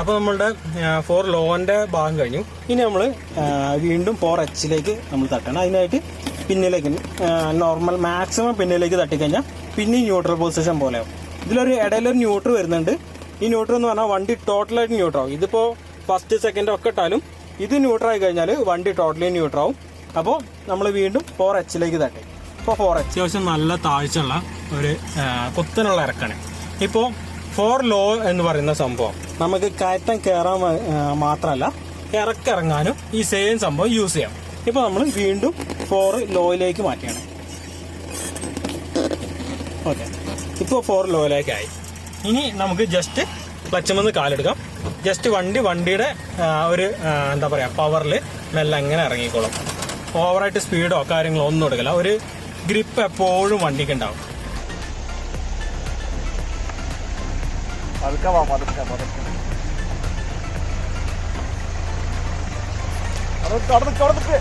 അപ്പോൾ നമ്മളുടെ ഫോർ ലോന്റെ ഭാഗം കഴിഞ്ഞു. ഇനി നമ്മൾ വീണ്ടും ഫോർ എച്ചിലേക്ക് നമ്മൾ തട്ടണം. അതിനായിട്ട് പിന്നിലേക്ക് നോർമൽ മാക്സിമം പിന്നിലേക്ക് തട്ടിക്കഴിഞ്ഞാൽ പിന്നെ ന്യൂട്രൽ പൊസിഷൻ പോലെയാവും ഇതിലൊരു ഇടയിലൊരു ന്യൂട്രൽ വരുന്നുണ്ട്. ഈ ന്യൂട്രൽ എന്ന് പറഞ്ഞാൽ വണ്ടി ടോട്ടലായിട്ട് ന്യൂട്രൽ ആവും. ഇതിപ്പോൾ ഫസ്റ്റ് സെക്കൻഡ് ഒക്കെ ഇട്ടാലും ഇത് ന്യൂട്രൽ ആയി കഴിഞ്ഞാൽ വണ്ടി ടോട്ടലി ന്യൂട്രൽ ആവും. അപ്പോൾ നമ്മൾ വീണ്ടും ഫോർ എച്ചിലേക്ക് തട്ടി. ഇപ്പോൾ ഫോർ എച്ച് അത്യാവശ്യം നല്ല താഴ്ചയുള്ള ഒരു കുത്തനുള്ള ഇറക്കാണ്. ഇപ്പോൾ ഫോർ ലോ എന്ന് പറയുന്ന സംഭവം. നമുക്ക് കയറ്റം കയറാൻ മാത്രമല്ല ഇറക്കിറങ്ങാനും ഈ സെയിം സംഭവം യൂസ് ചെയ്യാം. ഇപ്പോൾ നമ്മൾ വീണ്ടും ഫോർ ലോയിലേക്ക് മാറ്റിയാണ്. ഓക്കെ ഇപ്പോൾ ഫോർ ലോയിലേക്കായി ഇനി നമുക്ക് ജസ്റ്റ് ക്ലച്ചുമെന്ന് കാലെടുക്കാം. ജസ്റ്റ് വണ്ടി വണ്ടിയുടെ ഒരു എന്താ പറയുക പവറിൽ മെല്ലെ അങ്ങനെ ഇറങ്ങിക്കോളും. ഓവറായിട്ട് സ്പീഡോ കാര്യങ്ങളോ ഒന്നും എടുക്കില്ല. ഒരു ഗ്രിപ്പ് എപ്പോഴും വണ്ടിക്ക് ഉണ്ടാവും. പതുക്കെ വാ പതുക്കെ പതുക്കെ അവിടെ നിക്ക്, അവിടെ നിക്ക്,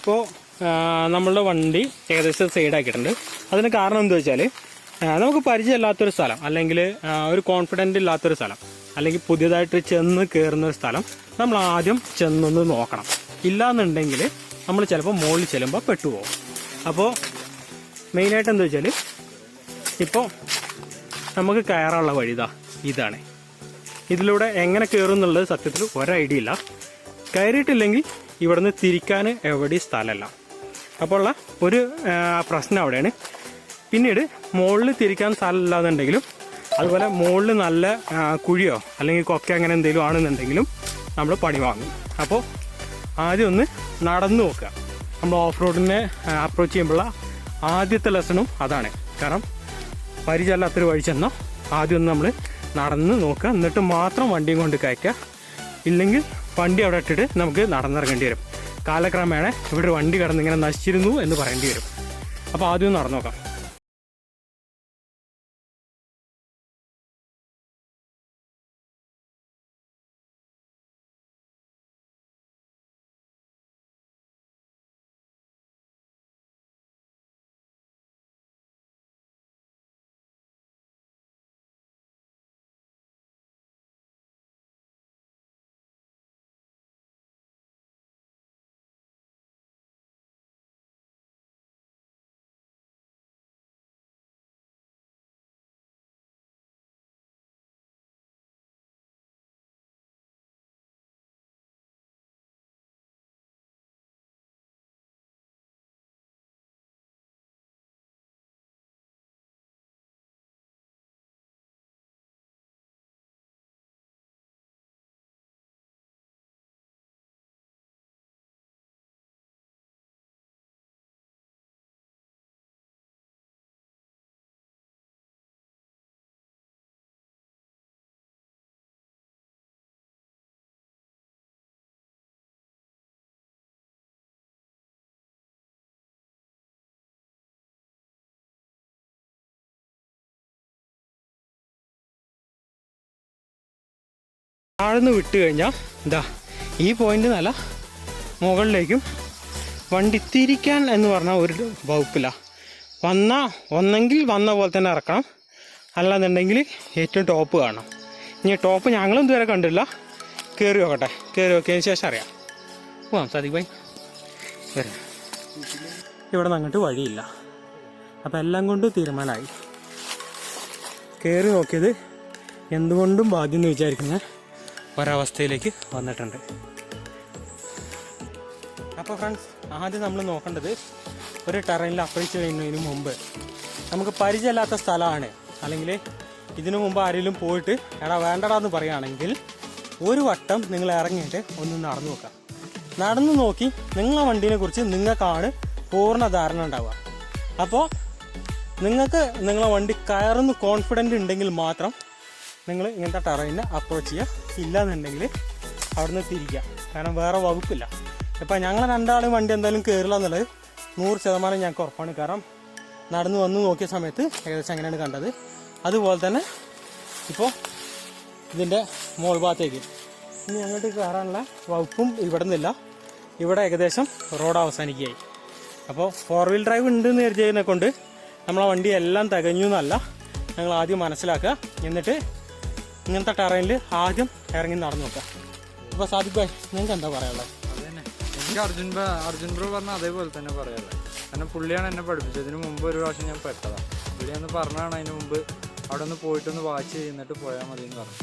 ഇപ്പോൾ നമ്മളുടെ വണ്ടി ഏകദേശം സൈഡ് ആക്കിയിട്ടുണ്ട്. അതിന് കാരണം എന്താ വെച്ചാൽ നമുക്ക് പരിചയമില്ലാത്തൊരു സ്ഥലം അല്ലെങ്കിൽ ഒരു കോൺഫിഡന്റ് ഇല്ലാത്തൊരു സ്ഥലം അല്ലെങ്കിൽ പുതിയതായിട്ട് ചെന്ന് കയറുന്ന ഒരു സ്ഥലം നമ്മൾ ആദ്യം ചെന്നൊന്ന് നോക്കണം. ഇല്ലാന്നുണ്ടെങ്കിൽ നമ്മൾ ചിലപ്പോൾ മുകളിൽ ചെല്ലുമ്പോൾ പെട്ടുപോകും. അപ്പോൾ മെയിനായിട്ട് എന്താ വെച്ചാൽ ഇപ്പോൾ നമുക്ക് കയറാനുള്ള വഴി ഇതാ ഇതാണ്. ഇതിലൂടെ എങ്ങനെ കയറും എന്നുള്ളത് സത്യത്തിൽ ഒരൈഡിയ ഇല്ല. കയറിയിട്ടില്ലെങ്കിൽ ഇവിടുന്ന് തിരിക്കാൻ എവിടെയും സ്ഥലമല്ല. അപ്പോൾ ഉള്ള ഒരു പ്രശ്നം അവിടെയാണ്. പിന്നീട് മുകളിൽ തിരിക്കാൻ സ്ഥലമില്ലാന്നുണ്ടെങ്കിലും അതുപോലെ മുകളിൽ നല്ല കുഴിയോ അല്ലെങ്കിൽ കൊക്ക അങ്ങനെ എന്തെങ്കിലും ആണെന്നുണ്ടെങ്കിലും നമ്മൾ പണി വാങ്ങും. അപ്പോൾ ആദ്യം ഒന്ന് നടന്നു നോക്കുക. നമ്മൾ ഓഫ് റോഡിനെ അപ്രോച്ച് ചെയ്യുമ്പോഴുള്ള ആദ്യത്തെ ലെസണും അതാണ്. കാരണം പരിചയമില്ലാത്തൊരു വഴി ചെന്നാൽ ആദ്യം ഒന്ന് നമ്മൾ നടന്ന് നോക്കുക. എന്നിട്ട് മാത്രം വണ്ടിയും കൊണ്ട് കയറ്റുക. ഇല്ലെങ്കിൽ വണ്ടി അവിടെ ഇട്ടിട്ട് നമുക്ക് നടന്നിറങ്ങേണ്ടി വരും. കാലക്രമേണ ഇവിടെ വണ്ടി കടന്നിങ്ങനെ നശിച്ചിരുന്നു എന്ന് പറയേണ്ടി വരും. അപ്പോൾ ആദ്യം നടന്നു നോക്കാം. താഴ്ന്ന് വിട്ട് കഴിഞ്ഞാൽ എന്താ ഈ പോയിന്റ് നല്ല മുകളിലേക്കും വണ്ടി തിരിക്കാൻ എന്ന് പറഞ്ഞാൽ ഒരു വകുപ്പില്ല വന്ന ഒന്നെങ്കിൽ വന്ന പോലെ തന്നെ ഇറക്കണം. അല്ലാന്നുണ്ടെങ്കിൽ ഏറ്റവും ടോപ്പ് കാണണം. ഇനി ടോപ്പ് ഞങ്ങളും ഇതുവരെ കണ്ടില്ല കയറി നോക്കട്ടെ. കയറി നോക്കിയതിന് ശേഷം അറിയാം. പോവാം സാദിഖ് ഭായി. വരാം. ഇവിടെ നിന്ന് അങ്ങോട്ട് വഴിയില്ല. അപ്പം എല്ലാം കൊണ്ടും തീരുമാനമായി. കയറി നോക്കിയത് എന്തുകൊണ്ടും ഭാഗ്യം എന്ന് വിചാരിക്കുന്ന. ഒരവസ്ഥയിലേക്ക് വന്നിട്ടുണ്ട്. അപ്പോൾ ഫ്രണ്ട്സ് ആദ്യം നമ്മൾ നോക്കേണ്ടത് ഒരു ടെറൈനിൽ അപ്രോച്ച് ചെയ്യുന്നതിന് മുമ്പ് നമുക്ക് പരിചയമില്ലാത്ത സ്ഥലമാണ്. അല്ലെങ്കിൽ ഇതിനു മുമ്പ് ആരെങ്കിലും പോയിട്ട് എടാ വേണ്ടടാ എന്ന് പറയുകയാണെങ്കിൽ ഒരു വട്ടം നിങ്ങൾ ഇറങ്ങിയിട്ട് ഒന്ന് നടന്നു നോക്കാം നടന്നു നോക്കി നിങ്ങളെ വണ്ടീനെ കുറിച്ച് നിങ്ങൾക്കാണ് പൂർണ ധാരണ ഉണ്ടാവുക. അപ്പോൾ നിങ്ങൾക്ക് നിങ്ങളെ വണ്ടി കയറുന്ന കോൺഫിഡന്റ് ഉണ്ടെങ്കിൽ മാത്രം നിങ്ങൾ ഇങ്ങനത്തെ ടെറൈനെ അപ്രോച്ച് ചെയ്യുക. ഇല്ല എന്നുണ്ടെങ്കിൽ അവിടുന്ന് തിരിക്കുക. കാരണം വേറെ വകുപ്പില്ല. ഇപ്പം ഞങ്ങൾ രണ്ടാളും വണ്ടി എന്തായാലും കയറില്ല എന്നുള്ളത് നൂറ് ശതമാനം ഞങ്ങൾക്ക് ഉറപ്പാണ്. കാരണം നടന്നു വന്ന് നോക്കിയ സമയത്ത് ഏകദേശം അങ്ങനെയാണ് കണ്ടത്. അതുപോലെ തന്നെ ഇപ്പോൾ ഇതിന്റെ മോൾ ഭാഗത്തേക്ക്. ഇനി അങ്ങോട്ട് കയറാനുള്ള വകുപ്പും ഇവിടെ നിന്നില്ല ഇവിടെ ഏകദേശം റോഡ് അവസാനിക്കുകയായി. അപ്പോൾ ഫോർ വീൽ ഡ്രൈവ് ഉണ്ട് എന്ന് കരുതിയതിനെ കൊണ്ട് നമ്മളെ വണ്ടി എല്ലാം തികഞ്ഞു എന്നല്ല ഞങ്ങൾ ആദ്യം മനസ്സിലാക്കുക. എന്നിട്ട് ഇങ്ങനത്തെ ടെറൈനിൽ ആദ്യം ഇറങ്ങി നടന്നു നോക്കുക. അപ്പോൾ സാദിഖ് ഭായ് നിങ്ങൾക്ക് എന്താ പറയാനുള്ളത്? എനിക്ക് അർജുൻ അർജുൻ ബ്രോ പറഞ്ഞ അതേപോലെ തന്നെ പറയാനുള്ളത്. കാരണം പുള്ളിയാണ് എന്നെ പഠിപ്പിച്ചത്. ഇതിന് മുമ്പ് ഒരു പ്രാവശ്യം ഞാൻ പെട്ടതാണ് പുള്ളി ഒന്ന് പറഞ്ഞതാണ് അതിന് മുമ്പ് അവിടെ ഒന്ന് പോയിട്ടൊന്ന് വാച്ച് ചെയ്യുന്നിട്ട് പോയാൽ മതി എന്ന് പറഞ്ഞു.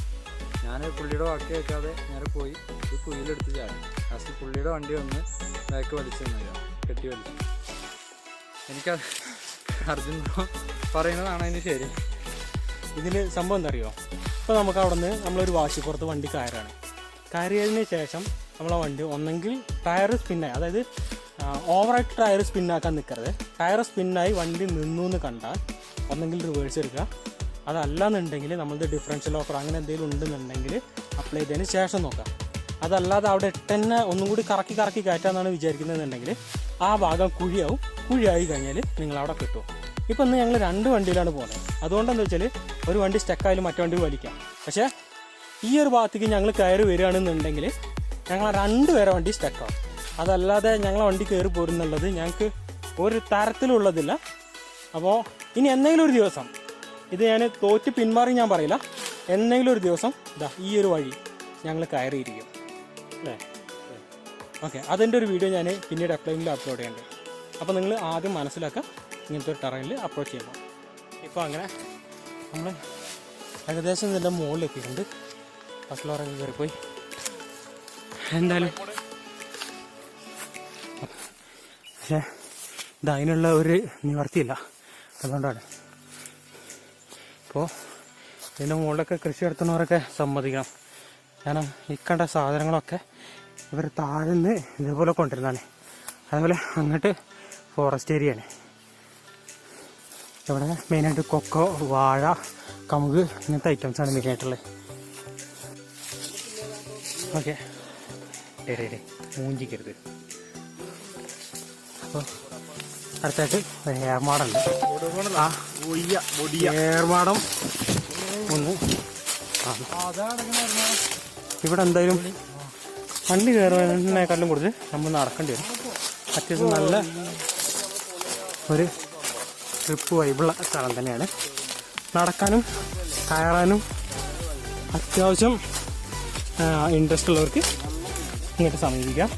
ഞാൻ പുള്ളിയുടെ വാക്ക് കേൾക്കാതെ നേരെ പോയി ഒരു കുയിലെടുത്ത് ചാടി. ലാസ്റ്റ് പുള്ളിയുടെ വണ്ടി ഒന്ന് ബാക്ക് വലിച്ചു തന്നില്ല കെട്ടി വലിച്ചു. എനിക്ക് അർജുൻ ബ്രോ പറയുന്നതാണ് അതിന് ശരി. ഇതിന് സംഭവം എന്താ അറിയോ? ഇപ്പോൾ നമുക്ക് അവിടെ നിന്ന് നമ്മളൊരു വാശിപ്പുറത്ത് വണ്ടി കയറാണ്. കയറിയതിന് ശേഷം നമ്മളെ വണ്ടി ഒന്നെങ്കിൽ ടയർ സ്പിന്നായി അതായത് ഓവറായിട്ട് ടയർ സ്പിന്നാക്കാൻ നിൽക്കരുത് ടയർ സ്പിന്നായി വണ്ടി നിന്നു എന്ന് കണ്ടാൽ ഒന്നെങ്കിൽ റിവേഴ്സ് എടുക്കുക. അതല്ല എന്നുണ്ടെങ്കിൽ നമ്മളത് ഡിഫറൻഷ്യൽ ഓഫർ അങ്ങനെ എന്തെങ്കിലും ഉണ്ടെന്നുണ്ടെങ്കിൽ അപ്ലൈ ചെയ്തതിന് ശേഷം നോക്കാം അതല്ലാതെ അവിടെ ഇട്ടന്നെ ഒന്നും കൂടി കറക്കി കറക്കി കയറ്റാന്നാണ് വിചാരിക്കുന്നതെന്നുണ്ടെങ്കിൽ ആ ഭാഗം കുഴിയാവും. കുഴിയായി കഴിഞ്ഞാൽ നിങ്ങളവിടെ കിട്ടും. ഇപ്പം ഇന്ന് ഞങ്ങൾ രണ്ട് വണ്ടിയിലാണ് പോകുന്നത് അതുകൊണ്ടെന്ന് വെച്ചാൽ ഒരു വണ്ടി സ്റ്റക്കായാലും മറ്റു വണ്ടി വലിക്കാം. പക്ഷേ ഈ ഒരു ഭാഗത്തേക്ക് ഞങ്ങൾ കയറി വരികയാണെന്നുണ്ടെങ്കിൽ ഞങ്ങൾ രണ്ട് പേരെ വണ്ടി സ്റ്റക്കാവും. അതല്ലാതെ ഞങ്ങളെ വണ്ടി കയറി പോരുന്നുള്ളത് ഞങ്ങൾക്ക് ഒരു തരത്തിലുള്ളതില്ല. അപ്പോൾ ഇനി എന്തെങ്കിലും ഒരു ദിവസം ഇത് ഞാൻ തോറ്റ് പിന്മാറി ഞാൻ പറയില്ല. എന്തെങ്കിലും ഒരു ദിവസം ഇതാ ഈ ഒരു വഴി ഞങ്ങൾ കയറിയിരിക്കും. അല്ലേ? ഓക്കെ അതിന്റെ ഒരു വീഡിയോ ഞാൻ പിന്നീട് എപ്പോഴെങ്കിലും അപ്ലോഡ് ചെയ്യേണ്ടത് അപ്പോൾ നിങ്ങൾ ആദ്യം മനസ്സിലാക്കുക ഇങ്ങനത്തെ ഒരു ടറയിൽ അപ്രോച്ച് ചെയ്യുമ്പോൾ ഇപ്പോൾ അങ്ങനെ നമ്മൾ ഏകദേശം ഇതിന്റെ മുകളിൽ എത്തിയിട്ടുണ്ട് ഫസ്റ്റ് ഫ്ലോറൊക്കെ കയറിപ്പോയി. എന്തായാലും പക്ഷേ ഇത് അതിനുള്ള ഒരു നിവർത്തിയില്ല. അതുകൊണ്ടാണ്. ഇപ്പോൾ ഇതിന്റെ മുകളിലൊക്കെ കൃഷി നടത്തുന്നവരൊക്കെ സമ്മതിക്കണം. കാരണം ഇക്കണ്ട കണ്ട സാധനങ്ങളൊക്കെ ഇവർ താഴ്ന്ന് ഇതേപോലെ കൊണ്ടുവരുന്നതാണ്. അതുപോലെ അങ്ങോട്ട് ഫോറസ്റ്റ് ഏരിയയാണ് ഇവിടെ മെയിനായിട്ട് കൊക്കോ വാഴ കമുക് ഇങ്ങനത്തെ ഐറ്റംസാണ് മെയിനായിട്ടുള്ളത്. ഓക്കെ. ഡേ മൂഞ്ചിക്കരുത്. അപ്പോൾ അടുത്തായിട്ട് ഏർമാടുണ്ട് ആ ഏർമാടം ഒന്ന്. ഇവിടെ എന്തായാലും വണ്ടി കയറുന്നതിനേക്കാളും കൂടുതൽ നമ്മൾ നടക്കേണ്ടി വരും. അത്യാവശ്യം നല്ല ഒരു ട്രിപ്പ് വൈബുള്ള സ്ഥലം തന്നെയാണ്. നടക്കാനും കയറാനും അത്യാവശ്യം ഇൻട്രസ്റ്റ് ഉള്ളവർക്ക് ഇങ്ങോട്ട് സമീപിക്കാം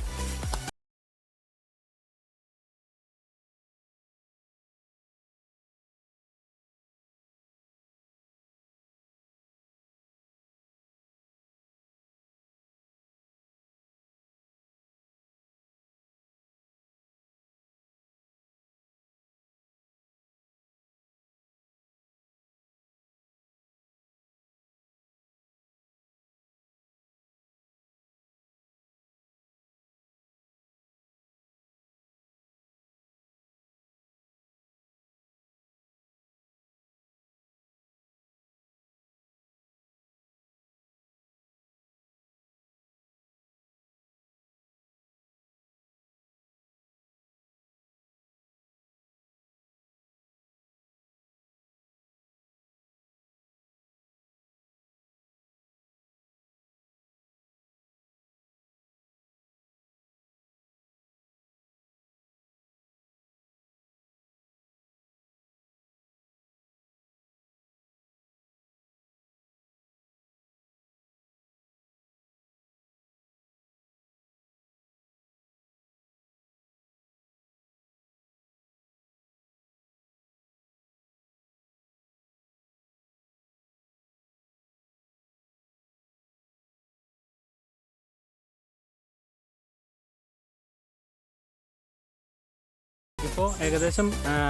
ഇപ്പോൾ ഏകദേശം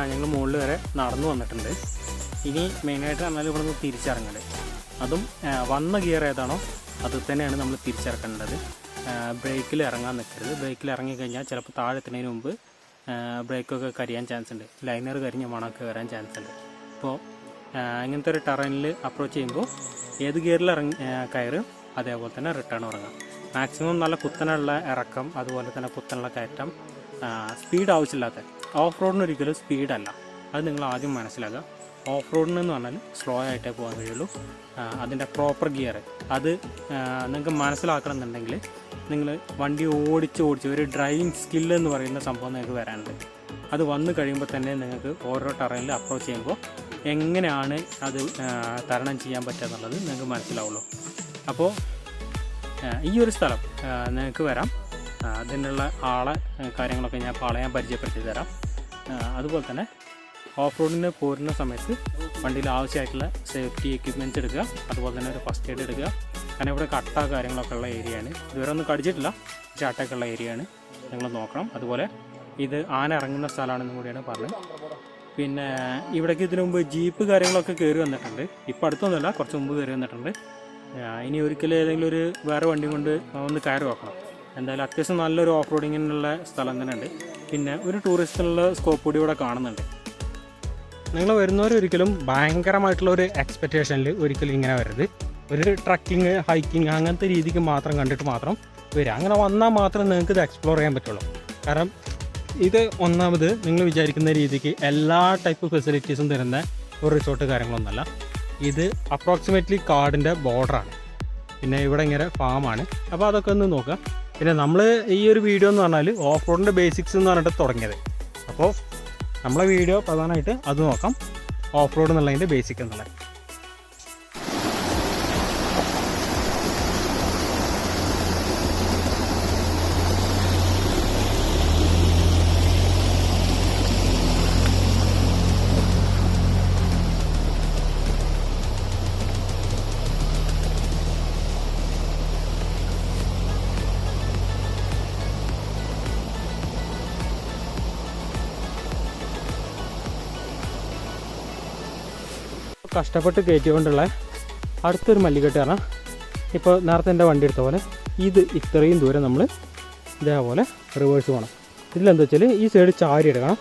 ഞങ്ങൾ മുകളിൽ വരെ നടന്നു വന്നിട്ടുണ്ട്. ഇനി മെയിനായിട്ട് പറഞ്ഞാൽ ഇവിടെ നിന്ന് തിരിച്ചിറങ്ങേണ്ടത് അതും വന്ന ഗിയർ ഏതാണോ അത് തന്നെയാണ് നമ്മൾ തിരിച്ചിറക്കേണ്ടത്. ബ്രേക്കിൽ ഇറങ്ങാൻ നിൽക്കരുത്. ബ്രേക്കിൽ ഇറങ്ങി കഴിഞ്ഞാൽ ചിലപ്പോൾ താഴെ എത്തുന്നതിന് മുമ്പ് ബ്രേക്കൊക്കെ കരിയാൻ ചാൻസ് ഉണ്ട്. ലൈനർ കരിഞ്ഞ് മണമൊക്കെ വരാൻ ചാൻസ് ഉണ്ട്. അപ്പോൾ ഇങ്ങനത്തെ ഒരു ടറനിൽ അപ്രോച്ച് ചെയ്യുമ്പോൾ ഏത് ഗിയറിൽ ഇറങ്ങി കയറും അതേപോലെ തന്നെ റിട്ടേൺ ഇറങ്ങാം മാക്സിമം നല്ല കുത്തനുള്ള ഇറക്കം അതുപോലെ തന്നെ കുത്തനുള്ള കയറ്റം സ്പീഡ് ആവശ്യമില്ലാത്ത ഓഫ് റോഡിന് ഒരിക്കലും സ്പീഡല്ല അത് നിങ്ങൾ ആദ്യം മനസ്സിലാക്കുക. ഓഫ് റോഡിന് എന്ന് പറഞ്ഞാൽ സ്ലോ ആയിട്ടേ പോകാൻ കഴിയുള്ളൂ. അതിന്റെ പ്രോപ്പർ ഗിയർ അത് നിങ്ങൾക്ക് മനസ്സിലാക്കണമെന്നുണ്ടെങ്കിൽ നിങ്ങൾ വണ്ടി ഓടിച്ച് ഓടിച്ച് ഒരു ഡ്രൈവിംഗ് സ്കില്ല് എന്ന് പറയുന്ന സംഭവം നിങ്ങൾക്ക് വരാനുണ്ട്. അത് വന്നു കഴിയുമ്പോൾ തന്നെ നിങ്ങൾക്ക് ഓരോ ടറനിൽ അപ്രോച്ച് ചെയ്യുമ്പോൾ എങ്ങനെയാണ് അത് തരണം ചെയ്യാൻ പറ്റുക എന്നുള്ളത് നിങ്ങൾക്ക് മനസ്സിലാവുള്ളൂ. അപ്പോൾ ഈ ഒരു സ്ഥലം നിങ്ങൾക്ക് വരാം. അതിനുള്ള ആളെ കാര്യങ്ങളൊക്കെ ഞാൻ പാളെ ഞാൻ പരിചയപ്പെടുത്തി തരാം. അതുപോലെ തന്നെ ഓഫ് റോഡിന് പോരുന്ന സമയത്ത് വണ്ടിയിൽ ആവശ്യമായിട്ടുള്ള സേഫ്റ്റി എക്യുപ്മെന്റ്സ് എടുക്കുക അതുപോലെ തന്നെ ഒരു ഫസ്റ്റ് എയ്ഡ് എടുക്കുക. കാരണം ഇവിടെ കട്ട കാര്യങ്ങളൊക്കെ ഉള്ള ഏരിയയാണ് ഇതുവരെ ഒന്നും കടിച്ചിട്ടില്ല പക്ഷേ അട്ടൊക്കെ ഉള്ള ഏരിയയാണ് നിങ്ങൾ നോക്കണം. അതുപോലെ ഇത് ആന ഇറങ്ങുന്ന സ്ഥലമാണെന്നും കൂടിയാണ് പറഞ്ഞത്. പിന്നെ ഇവിടേക്ക് ഇതിനു മുമ്പ് ജീപ്പ് കാര്യങ്ങളൊക്കെ കയറി വന്നിട്ടുണ്ട്. ഇപ്പം അടുത്തൊന്നുമല്ല കുറച്ച് മുമ്പ് കയറി വന്നിട്ടുണ്ട്. ഇനി ഒരിക്കലും ഏതെങ്കിലും ഒരു വേറെ വണ്ടി കൊണ്ട് ഒന്ന് കയറി നോക്കണം. എന്തായാലും അത്യാവശ്യം നല്ലൊരു ഓഫ് റോഡിങ്ങിനുള്ള സ്ഥലം തന്നെ ഉണ്ട് പിന്നെ ഒരു ടൂറിസ്റ്റിനുള്ള സ്കോപ്പ് കൂടി ഇവിടെ കാണുന്നുണ്ട്. നിങ്ങൾ വരുന്നവർ ഒരിക്കലും ഭയങ്കരമായിട്ടുള്ള ഒരു എക്സ്പെക്റ്റേഷനിൽ ഒരിക്കലും ഇങ്ങനെ വരരുത്. ഒരു ട്രക്കിങ് ഹൈക്കിങ് അങ്ങനത്തെ രീതിക്ക് മാത്രം കണ്ടിട്ട് മാത്രം വരിക അങ്ങനെ വന്നാൽ മാത്രം നിങ്ങൾക്ക് ഇത് എക്സ്പ്ലോർ ചെയ്യാൻ പറ്റുള്ളൂ. കാരണം ഇത് ഒന്നാമത് നിങ്ങൾ വിചാരിക്കുന്ന രീതിക്ക് എല്ലാ ടൈപ്പ് ഫെസിലിറ്റീസും തരുന്ന ഒരു റിസോർട്ട് കാര്യങ്ങളൊന്നുമല്ല. ഇത് അപ്രോക്സിമേറ്റ്ലി കാടിന്റെ ബോർഡറാണ് പിന്നെ ഇവിടെ ഇങ്ങനെ ഫാമാണ് അപ്പോൾ അതൊക്കെ ഒന്ന് നോക്കുക. പിന്നെ നമ്മൾ ഈ ഒരു വീഡിയോ എന്ന് പറഞ്ഞാൽ ഓഫ് റോഡിന്റെ ബേസിക്സ് എന്ന് പറഞ്ഞിട്ട് തുടങ്ങിയത്. അപ്പോൾ നമ്മളെ വീഡിയോ പ്രധാനമായിട്ട് അത് നോക്കാം. ഓഫ് റോഡ് എന്നുള്ളതിന്റെ ബേസിക് എന്നുള്ളത്. കഷ്ടപ്പെട്ട് കയറ്റിക്കൊണ്ടുള്ള അടുത്തൊരു മല്ലികെട്ട് കാരണം ഇപ്പോൾ നേരത്തെ എന്റെ വണ്ടി എടുത്ത പോലെ ഇത് ഇത്രയും ദൂരം നമ്മൾ ഇതേപോലെ റിവേഴ്സ് പോകണം ഇതിലെന്താ വെച്ചാൽ ഈ സൈഡ് ചാരി എടുക്കണം.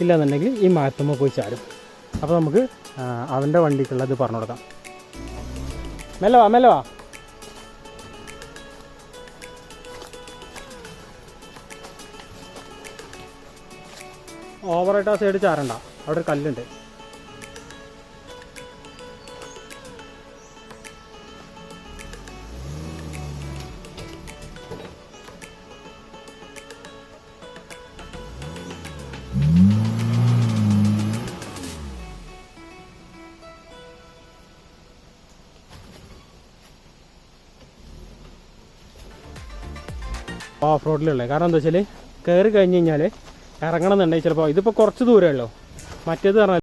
ഇല്ലാന്നുണ്ടെങ്കിൽ ഈ മരത്തുമ്പോൾ പോയി ചാരും. അപ്പോൾ നമുക്ക് അവന്റെ വണ്ടിക്കുള്ള വണ്ടിക്കുള്ളത് പറഞ്ഞു കൊടുക്കാം. മെല്ലവാ മെല്ലവാ ഓവറായിട്ട് ആ സൈഡ് ചാരണ്ട. അവിടെ ഒരു കല്ലുണ്ട്. ഓഫ് റോഡിലുള്ളത് കാരണം എന്താ വെച്ചാൽ കയറി കഴിഞ്ഞ് കഴിഞ്ഞാൽ ഇറങ്ങണം എന്നുണ്ടെങ്കിൽ ചിലപ്പോൾ ഇതിപ്പോൾ കുറച്ച് ദൂരമേ ഉള്ളൂ. മറ്റേത് പറഞ്ഞാൽ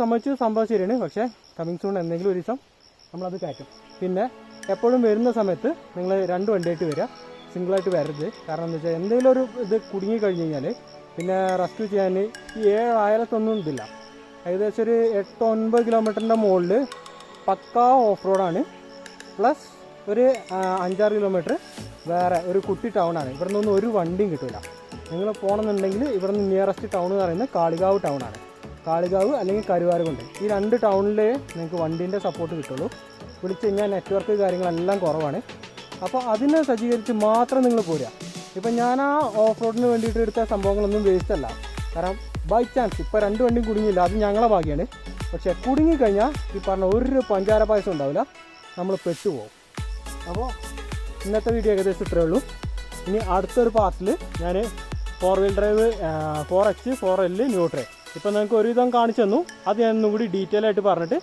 സംബന്ധിച്ച് സംഭവം ശരിയാണ്. പക്ഷേ കമ്മിങ് സൂൺ എന്തെങ്കിലും ഒരു ദിവസം നമ്മളത് കയറ്റും പിന്നെ എപ്പോഴും വരുന്ന സമയത്ത് നിങ്ങൾ രണ്ട് വണ്ടിയായിട്ട് വരിക. സിംഗിളായിട്ട് വരരുത്. കാരണം എന്താ വെച്ചാൽ എന്തെങ്കിലും ഒരു ഇത് കുടുങ്ങി കഴിഞ്ഞ് കഴിഞ്ഞാൽ പിന്നെ റെസ്ക്യൂ ചെയ്യാൻ ഈ ഏഴ് ആയിരത്തൊന്നും ഇതില്ല. ഏകദേശം ഒരു എട്ട് ഒൻപത് കിലോമീറ്ററിന്റെ മുകളിൽ പക്കാ ഓഫ് റോഡാണ് പ്ലസ് ഒരു അഞ്ചാറ് കിലോമീറ്റർ വേറെ ഒരു കുട്ടി ടൗണാണ് ഇവിടെ നിന്നൊന്നും ഒരു വണ്ടിയും കിട്ടില്ല നിങ്ങൾ പോകണമെന്നുണ്ടെങ്കിൽ ഇവിടെ നിന്ന് നിയറസ്റ്റ് ടൗൺ എന്ന് പറയുന്നത് കാളികാവ് ടൗണാണ് കാളികാവ് അല്ലെങ്കിൽ കരുവാരകുണ്ട്. ഈ രണ്ട് ടൗണിലേ നിങ്ങൾക്ക് വണ്ടീന്റെ സപ്പോർട്ട് കിട്ടുള്ളൂ. വിളിച്ചു കഴിഞ്ഞാൽ നെറ്റ്വർക്ക് കാര്യങ്ങളെല്ലാം കുറവാണ്. അപ്പോൾ അതിനെ സജ്ജീകരിച്ച് മാത്രം നിങ്ങൾ പോരുക. ഇപ്പം ഞാൻ ആ ഓഫ് റോഡിന് വേണ്ടിയിട്ട് എടുത്ത സംഭവങ്ങളൊന്നും വേസ്റ്റ് അല്ല. കാരണം ബൈ ചാൻസ് ഇപ്പോൾ രണ്ട് വണ്ടിയും കുടുങ്ങിയില്ല. അത് ഞങ്ങളെ ഭാഗ്യമാണ് പക്ഷേ കുടുങ്ങിക്കഴിഞ്ഞാൽ ഈ പറഞ്ഞ ഒരു പഞ്ചാര പായസം ഉണ്ടാവില്ല. നമ്മൾ പെട്ടുപോകും അപ്പോൾ ഇന്നത്തെ വീഡിയോ ഏകദേശം ഇത്രയേ ഉള്ളൂ. ഇനി അടുത്തൊരു പാർട്ടിൽ ഞാൻ four wheel drive four H four L ന്യൂട്രേ ഇപ്പം നിങ്ങൾക്ക് ഒരുവിധം കാണിച്ചു തന്നു. അത് ഞാൻ ഒന്നും കൂടി ഡീറ്റെയിൽ ആയിട്ട് പറഞ്ഞിട്ട്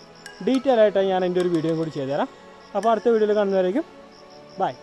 ഡീറ്റെയിൽ ആയിട്ട് ഞാൻ എന്റെ ഒരു വീഡിയോ കൂടി ചെയ്തുതരാം. അപ്പോൾ അടുത്ത വീഡിയോയിൽ കാണുന്നവരേക്കും ബൈ